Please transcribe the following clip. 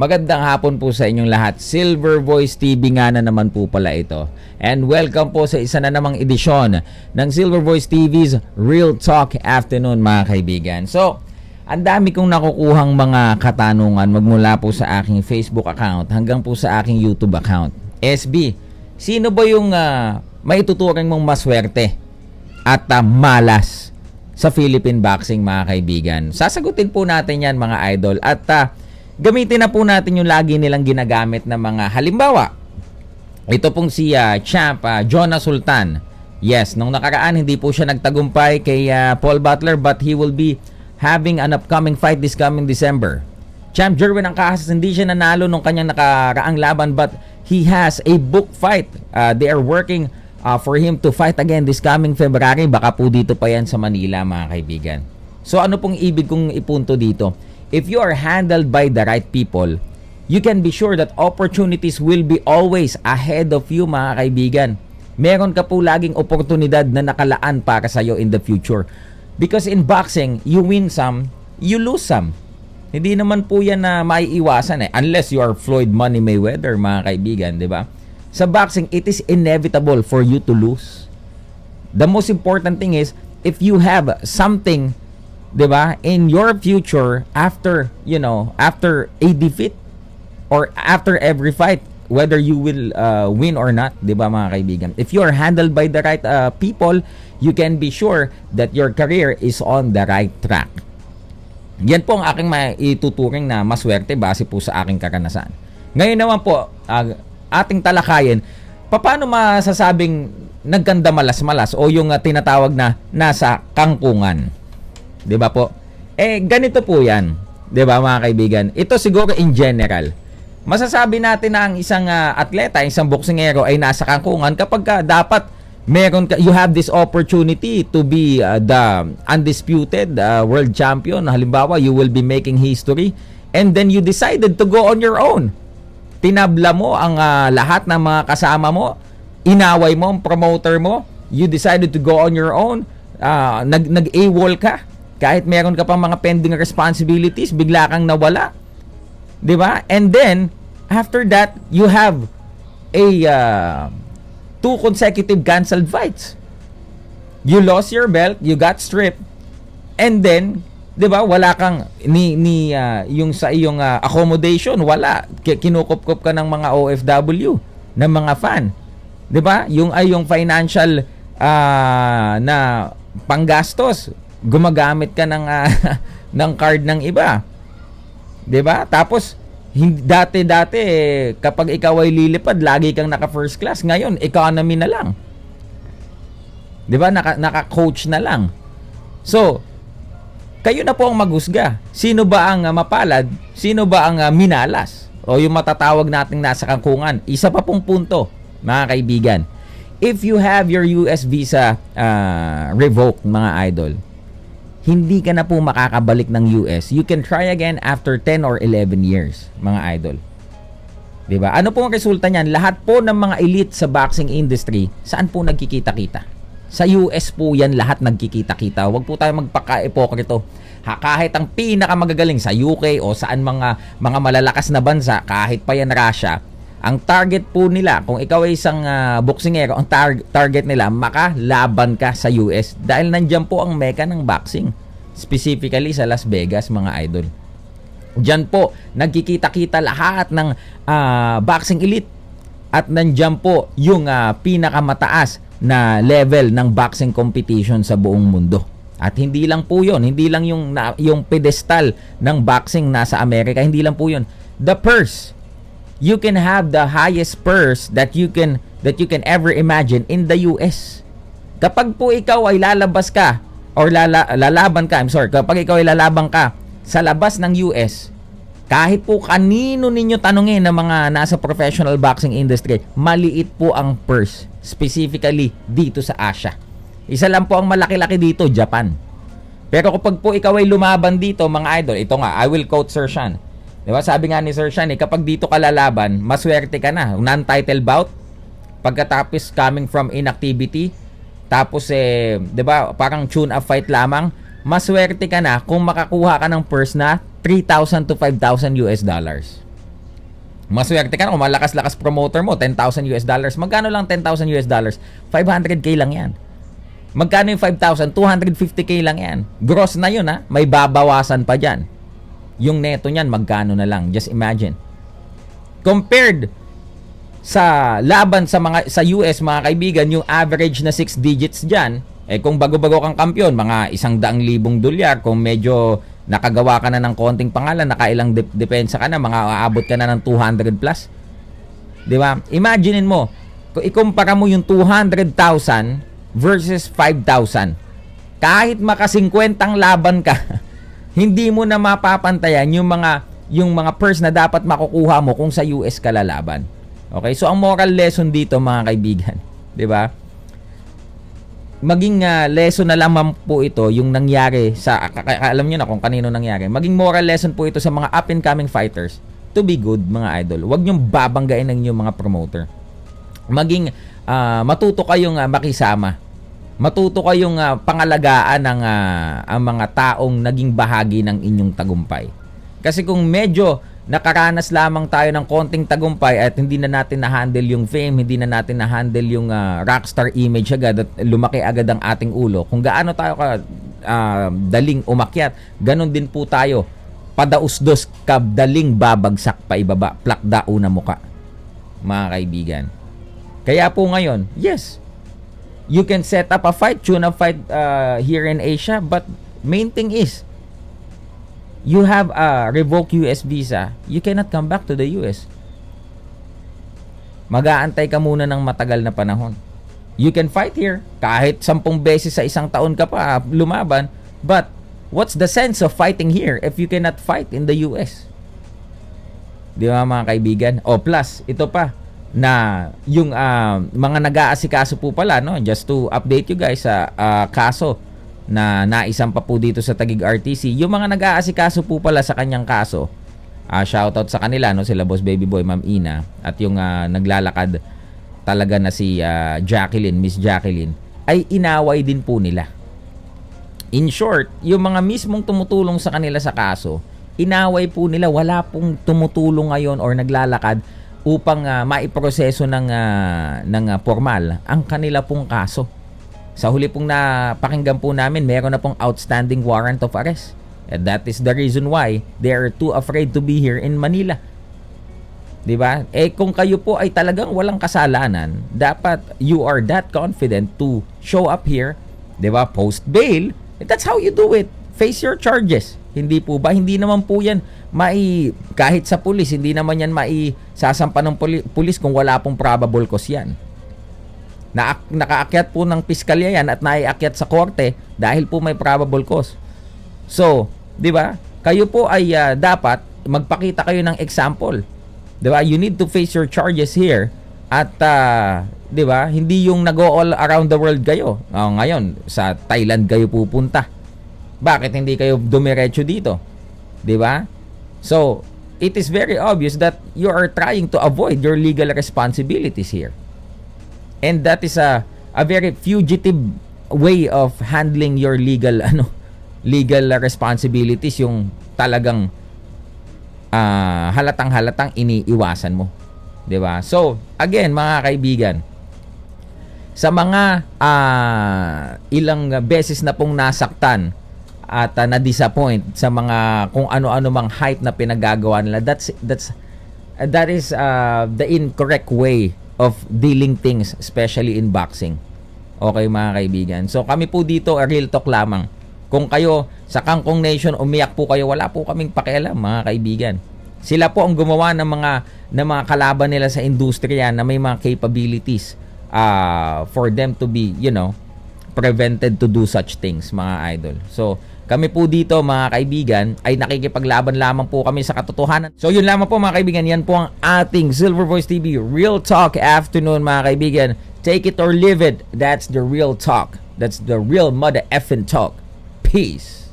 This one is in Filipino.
Magandang hapon po sa inyong lahat. Silver Voice TV nga na naman po pala ito. And welcome po sa isa na namang edisyon ng Silver Voice TV's Real Talk Afternoon mga kaibigan. So, ang dami kong nakukuhang mga katanungan magmula po sa aking Facebook account hanggang po sa aking YouTube account. SB, sino ba yung uh, maituturing mong maswerte at uh, malas sa Philippine boxing mga kaibigan? Sasagutin po natin yan mga idol at uh, gamitin na po natin yung lagi nilang ginagamit na mga halimbawa. Ito pong si uh, Champ uh, Jonah Sultan. Yes, nung nakaraan hindi po siya nagtagumpay kay uh, Paul Butler but he will be having an upcoming fight this coming December. Champ Jerwin ang kahas hindi siya nanalo nung kanyang nakaraang laban but he has a book fight. Uh, they are working uh, for him to fight again this coming February. Baka po dito pa yan sa Manila mga kaibigan. So ano pong ibig kong ipunto dito? If you are handled by the right people, you can be sure that opportunities will be always ahead of you mga kaibigan. Meron ka po laging oportunidad na nakalaan para sa iyo in the future. Because in boxing, you win some, you lose some. Hindi naman po yan na maiiwasan eh. Unless you are Floyd Money Mayweather, mga kaibigan, di ba? Sa boxing, it is inevitable for you to lose. The most important thing is, if you have something 'di ba? In your future after, you know, after a defeat or after every fight whether you will uh, win or not, 'di ba mga kaibigan? If you are handled by the right uh, people, you can be sure that your career is on the right track. Yan po ang aking maituturing na maswerte base po sa aking karanasan. Ngayon naman po, uh, ating talakayin, paano masasabing nagkanda malas-malas o yung uh, tinatawag na nasa kangkungan? 'Di ba po? Eh ganito po 'yan. 'Di ba mga kaibigan? Ito siguro in general. Masasabi natin na ang isang uh, atleta, isang boksingero ay nasa kangkungan kapag ka dapat meron ka you have this opportunity to be uh, the undisputed uh, world champion. Halimbawa, you will be making history and then you decided to go on your own. Tinabla mo ang uh, lahat ng mga kasama mo, inaway mo ang promoter mo, you decided to go on your own, uh, nag nag-AWOL ka, kahit meron ka pang mga pending responsibilities, bigla kang nawala. 'Di ba? And then after that, you have a uh, two consecutive canceled fights. You lost your belt, you got stripped, and then 'di ba wala kang ni ni uh, yung sa iyong uh, accommodation wala kinukupkup ka ng mga OFW ng mga fan 'di ba yung ay yung financial uh, na panggastos gumagamit ka ng uh, ng card ng iba. 'Di ba? Tapos dati-dati eh, kapag ikaw ay lilipad, lagi kang naka first class. Ngayon, economy na lang. 'Di ba? Naka naka-coach na lang. So, kayo na po ang maghusga. Sino ba ang uh, mapalad? Sino ba ang uh, minalas? O yung matatawag nating nasa kangkungan. Isa pa pong punto, mga kaibigan. If you have your US visa uh, revoked, mga idol, hindi ka na po makakabalik ng US. You can try again after 10 or 11 years, mga idol. 'Di ba? Ano po ang resulta niyan? Lahat po ng mga elite sa boxing industry, saan po nagkikita-kita? Sa US po 'yan lahat nagkikita-kita. Huwag po tayo magpaka-ipokrito. Ha, kahit ang pinakamagagaling sa UK o saan mga mga malalakas na bansa, kahit pa yan Russia, ang target po nila, kung ikaw ay isang uh, boksingero, ang tar- target nila, makalaban ka sa US. Dahil nandyan po ang meka ng boxing. Specifically sa Las Vegas, mga idol. Diyan po, nagkikita-kita lahat ng uh, boxing elite. At nandyan po yung uh, pinakamataas na level ng boxing competition sa buong mundo. At hindi lang po 'yon, hindi lang yung na, yung pedestal ng boxing nasa Amerika, hindi lang po 'yon. The purse you can have the highest purse that you can that you can ever imagine in the US. Kapag po ikaw ay lalabas ka or lala, lalaban ka, I'm sorry, kapag ikaw ay lalaban ka sa labas ng US, kahit po kanino ninyo tanungin ng mga nasa professional boxing industry, maliit po ang purse, specifically dito sa Asia. Isa lang po ang malaki-laki dito, Japan. Pero kapag po ikaw ay lumaban dito, mga idol, ito nga, I will quote Sir Shan, Di? Sabi nga ni Sir Sean, eh, kapag dito ka lalaban, maswerte ka na. Non-title bout, pagkatapos coming from inactivity, tapos eh, 'di ba, parang tune up fight lamang, maswerte ka na kung makakuha ka ng purse na 3,000 to 5,000 US dollars. Maswerte ka na kung malakas-lakas promoter mo, 10,000 US dollars. Magkano lang 10,000 US dollars? 500k lang yan. Magkano yung 5,000? 250k lang yan. Gross na yun ha. May babawasan pa dyan. Yung neto niyan, magkano na lang. Just imagine. Compared sa laban sa mga sa US mga kaibigan, yung average na 6 digits diyan, eh kung bago-bago kang kampiyon, mga isang daang libong dolyar, kung medyo nakagawa ka na ng konting pangalan, nakailang dep- depensa ka na, mga aabot ka na ng 200 plus. 'Di ba? Imaginein mo, kung ikumpara mo yung 200,000 versus 5,000. Kahit maka 50 laban ka, hindi mo na mapapantayan yung mga yung mga purse na dapat makukuha mo kung sa US ka lalaban. Okay? So ang moral lesson dito mga kaibigan, 'di ba? Maging ah, lesson na lamang po ito yung nangyari sa alam niyo na kung kanino nangyari. Maging moral lesson po ito sa mga up and coming fighters to be good mga idol. Huwag niyong babanggain ng inyong mga promoter. Maging ah, matuto kayong ah, makisama. Matuto kayong ah, pangalagaan ng ah, ang mga taong naging bahagi ng inyong tagumpay. Kasi kung medyo nakaranas lamang tayo ng konting tagumpay at hindi na natin na-handle yung fame, hindi na natin na-handle yung ah, rockstar image agad at lumaki agad ang ating ulo. Kung gaano tayo ka ah, daling umakyat, ganun din po tayo. Padausdos kabdaling babagsak pa ibaba, plakda una muka. Mga kaibigan. Kaya po ngayon, yes, you can set up a fight, tune up fight uh, here in Asia, but main thing is, you have a revoked US visa, you cannot come back to the US. Mag-aantay ka muna ng matagal na panahon. You can fight here, kahit sampung beses sa isang taon ka pa lumaban, but what's the sense of fighting here if you cannot fight in the US? Di ba mga kaibigan? O plus, ito pa, na yung ah, mga nag-aasikaso po pala, no? just to update you guys sa ah, kaso na naisang pa po dito sa Tagig RTC. Yung mga nag-aasikaso po pala sa kanyang kaso, ah shoutout sa kanila, no? sila Boss Baby Boy, Ma'am Ina, at yung ah, naglalakad talaga na si ah, Jacqueline, Miss Jacqueline, ay inaway din po nila. In short, yung mga mismong tumutulong sa kanila sa kaso, inaway po nila, wala pong tumutulong ngayon or naglalakad upang ah, maiproseso ng ah, ng ah, formal ang kanila pong kaso. Sa huli pong napakinggan po namin, meron na pong outstanding warrant of arrest. And that is the reason why they are too afraid to be here in Manila. 'Di ba? Eh kung kayo po ay talagang walang kasalanan, dapat you are that confident to show up here, 'di ba? Post bail. That's how you do it. Face your charges. Hindi po ba? Hindi naman po 'yan mai kahit sa pulis, hindi naman 'yan mai sasampa ng puli- pulis kung wala pong probable cause 'yan. Na nakaakyat po ng piskalya 'yan at naiakyat sa korte dahil po may probable cause. So, 'di ba? Kayo po ay ah, dapat magpakita kayo ng example. 'Di ba? You need to face your charges here at ah, 'di ba? Hindi yung nag all around the world kayo. Oh, ngayon sa Thailand kayo pupunta. Bakit hindi kayo dumiretso dito? 'Di ba? So, it is very obvious that you are trying to avoid your legal responsibilities here. And that is a a very fugitive way of handling your legal ano legal responsibilities yung talagang ah, halatang halatang iniiwasan mo. 'Di ba? So, again mga kaibigan, sa mga ah, ilang beses na pong nasaktan at ah, na-disappoint sa mga kung ano-ano mang hype na pinagagawa nila, that's that's uh, that is uh, the incorrect way of dealing things especially in boxing. Okay mga kaibigan. So kami po dito a real talk lamang. Kung kayo sa Kangkong Nation umiyak po kayo, wala po kaming pakialam mga kaibigan. Sila po ang gumawa ng mga ng mga kalaban nila sa industriya na may mga capabilities uh, for them to be, you know, prevented to do such things, mga idol. So, kami po dito, mga kaibigan, ay nakikipaglaban lamang po kami sa katotohanan. So, yun lamang po, mga kaibigan. Yan po ang ating Silver Voice TV Real Talk Afternoon, mga kaibigan. Take it or leave it. That's the real talk. That's the real mother effing talk. Peace.